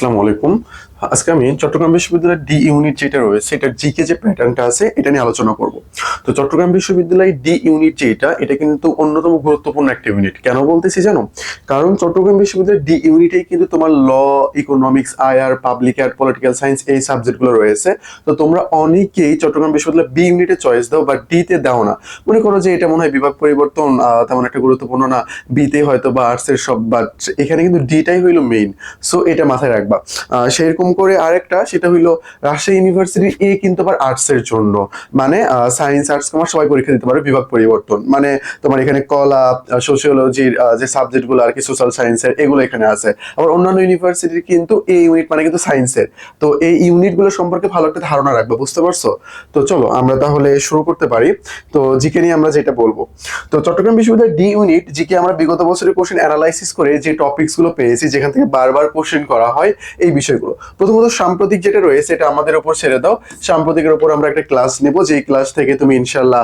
আসসালামু আলাইকুম। আজকে আমি চট্টগ্রাম বিশ্ববিদ্যালয়ের ডি ইউনিট যেটা রয়েছে এটার জিকে যে প্যাটার্নটা আছে, এটা নিয়ে আলোচনা করব। তো চট্টগ্রাম বিশ্ববিদ্যালয় ডি ইউনিট যেটা, এটা কিন্তু অন্যতম গুরুত্বপূর্ণ একটা ইউনিট কেন বলতেছি জানো? কারণ চট্টগ্রাম বিশ্ববিদ্যালয়ের ডি ইউনিটেই কিন্তু তোমার law economics IR public ad political science এই সাবজেক্টগুলো রয়েছে। তো তোমরা অনেকেই চট্টগ্রাম বিশ্ববিদ্যালয় বি ইউনিটে চয়েস দাও বা ডিতে দাও না। মনে করো যে এটা মনে হয় বিভাগ পরিবর্তন তেমন একটা গুরুত্বপূর্ণ না। বিতে হয়তো বা আর্টসের সব বাট এখানে কিন্তু ডিটাই হইল মেইন সো এটা মাথায় রাখবা। সেরকম করে আরেকটা, সেটা হইল রাজশাহী ইউনিভার্সিটি এ কিন্তু আবার আর্টসের জন্য। মানে সায়েন্স আর্টস কমার্স সবাই পরীক্ষা দিতে পারে বিভাগ পরিবর্তন। মানে তোমার এখানে কলা সোশিওলজির যে সাবজেক্টগুলো আর কি সোশ্যাল সায়েন্সের এগুলো এখানে আছে। আবার অন্যান্য ইউনিভার্সিটির কিন্তু এই ইউনিট মানে কিন্তু সায়েন্সের তো এই ইউনিটগুলো সম্পর্কে ভালো একটা ধারণা রাখবে, বুঝতে পারছ? তো চলো, আমরা তাহলে শুরু করতে পারি। তো জিকে নিয়ে আমরা যেটা বলব। তো চট্টগ্রাম বিশ্ববিদ্যালয়ের ডি ইউনিট জিকে আমরা বিগত বছরের কোশ্চেন অ্যানালাইসিস করে যে টপিকসগুলো পেয়েছি, যেখান থেকে বারবার কোশ্চেন করা হয়, এই বিষয়গুলো। প্রথমত সাম্প্রতিক যেটা রয়েছে, এটা আমাদের উপর ছেড়ে দাও। সাম্প্রতিকের উপর আমরা একটা ক্লাস নেব যে ক্লাস থেকে তুমি ইনশাল্লাহ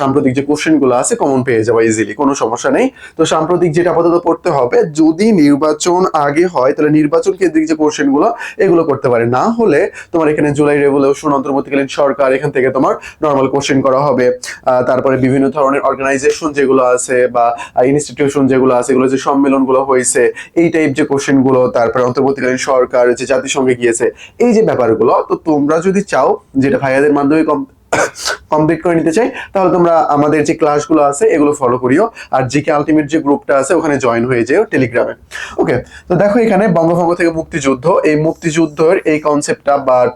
সাম্প্রতিক যে কোশ্চেনগুলো আছে কমন পেয়ে যাবে ইজিলি কোনো সমস্যা নেই। তো সাম্প্রতিক যেটা আপাতত পড়তে হবে, যদি নির্বাচন আগে হয়, তাহলে নির্বাচন কেন্দ্রিক যে কোশ্চেনগুলো, এগুলো করতে পারে। না হলে তোমার এখানে জুলাই রেভলিউশন অন্তর্বর্তীকালীন সরকার, এখান থেকে তোমার নর্মাল কোশ্চেন করা হবে। তারপরে বিভিন্ন ধরনের অর্গানাইজেশন যেগুলো আছে, বা ইনস্টিটিউশন যেগুলো আছে, এগুলো যে সম্মেলনগুলো হয়েছে, এই টাইপ যে কোশ্চেনগুলো, তারপরে অন্তর্বর্তীকালীন সরকার, যে জাতিসংঘে গিয়েছে। এই যে ব্যাপারগুলো তো তোমরা যদি চাও যেটা ভাইয়াদের মাধ্যমে কমপ্লিট করে নিতে চাই, তাহলে তোমরা আমাদের যে ক্লাসগুলো আছে এগুলো ফলো করিও। আর জিকে আলটিমেট যে গ্রুপটা আছে, ওখানে জয়েন হয়ে যেও টেলিগ্রামে ওকে তো দেখো এখানে বঙ্গভঙ্গ থেকে মুক্তিযুদ্ধ। এই মুক্তিযুদ্ধের এই কনসেপ্টটা বাট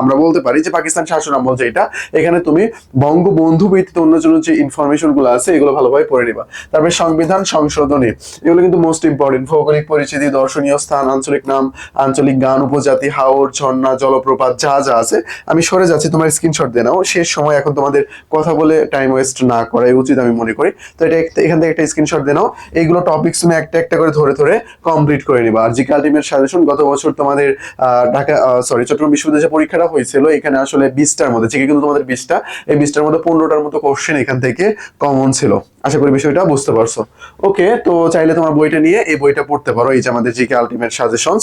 আমরা বলতে পারি যে পাকিস্তান শাসন আমল যেটা এখানে তুমি বঙ্গবন্ধু অন্য জন্য যে ইনফরমেশনগুলো আছে, এগুলো ভালোভাবে পড়ে নিবা। তারপরে সংবিধান সংশোধনী, এগুলো কিন্তু মোস্ট ইম্পর্টেন্ট ভৌগোলিক পরিচিতি, দর্শনীয় স্থান, আঞ্চলিক নাম, আঞ্চলিক গান, উপজাতি, হাওর, ঝর্ণা, জলপ্রপাত, যা যা আছে। আমি সরে যাচ্ছি, তোমার স্ক্রিনশট দিয়ে নাও। শেষ সময় এখন তোমাদের কথা বলে টাইম ওয়েস্ট না করাই উচিত আমি মনে করি। তো এটা এখান থেকে একটা স্ক্রিনশট দিয়ে নাও। এইগুলো টপিকস তুমি একটা একটা করে ধরে ধরে কমপ্লিট করে নিবা। আর জিকে আলটিমেট সাজেশন গত বছর তোমাদের ঢাকা সরি চট্টগ্রাম বিশ্ববিদ্যালয়ে পরীক্ষাটা হয়েছিল, এখানে আসলে বিশটার মধ্যে জিকে কিন্তু তোমাদের বিশটা, এই বিশটার মধ্যে পনেরোটার মতো কোশ্চেন এখান থেকে কমন ছিল। আশা করি বিষয়টা বুঝতে পারছ। ওকে তো চাইলে তোমার বইটা নিয়ে এই বইটা পড়তে পারো, এই যে আমাদের জিকে আলটিমেট সাজেশনস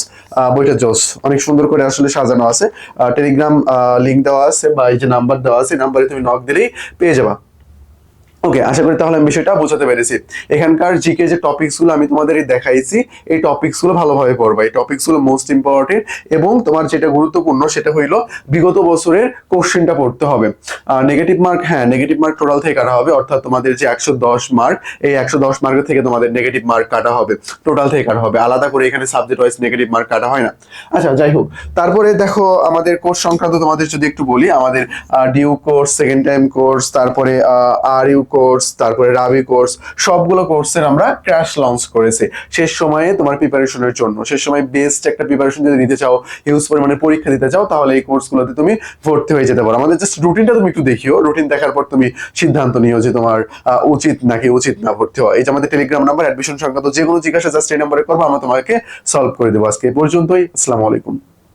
বইটা জোস। অনেক সুন্দর করে আসলে সাজানো আছে। টেলিগ্রাম লিংক দেওয়া আছে বা এই যে নাম্বার দেওয়া আছে নাম্বারে তুমি নক দিলেই পেয়ে যাবা। ওকে আশা করি তাহলে আমি বিষয়টা বোঝাতে পেরেছি। এখানকার জিকে যে টপিকসগুলো আমি তোমাদের দেখাইছি, এই টপিকসগুলো ভালোভাবে পড়বা। এই টপিকসগুলো মোস্ট ইম্পর্টেন্ট এবং তোমার যেটা গুরুত্বপূর্ণ সেটা হইল বিগত বছরের কোশ্চেনটা পড়তে হবে। নেগেটিভ মার্ক হ্যাঁ নেগেটিভ মার্ক টোটাল থেকে কাটা হবে, অর্থাৎ তোমাদের যে একশো দশ মার্ক এই একশো দশ মার্কের থেকে তোমাদের নেগেটিভ মার্ক কাটা হবে টোটাল থেকে কাটা হবে। আলাদা করে এখানে সাবজেক্ট ওয়াইজ নেগেটিভ মার্ক কাটা হয় না। আচ্ছা যাই হোক, তারপরে দেখো আমাদের কোর্স সংক্রান্ত তোমাদের যদি একটু বলি, আমাদের DU course second time course তারপরে আর ইউ কোর্স তারপরে রাবি কোর্স সবগুলো কোর্সের আমরা ক্র্যাশ লঞ্চ করেছি। শেষ সময়ে তোমার প্রিপারেশনের জন্য, শেষ সময় বেস্ট একটা প্রিপারেশন যদি নিতে চাও হিউজ পরিমাণে পরীক্ষা দিতে চাও, তাহলে এই কোর্সগুলোতে তুমি ভর্তি হয়ে যেতে পারো। আমাদের জাস্ট রুটিনটা তুমি একটু দেখিও। রুটিন দেখার পর তুমি সিদ্ধান্ত নিও যে তোমার উচিত নাকি উচিত না ভর্তি হওয়া। এই যে আমাদের টেলিগ্রাম নাম্বার অ্যাডমিশন সংক্রান্ত যে কোনো জিজ্ঞাসা জাস্ট এই নাম্বারে করব, আমরা তোমাকে সলভ করে দেবো আজকে। এই পর্যন্তই, আসসালামু আলাইকুম।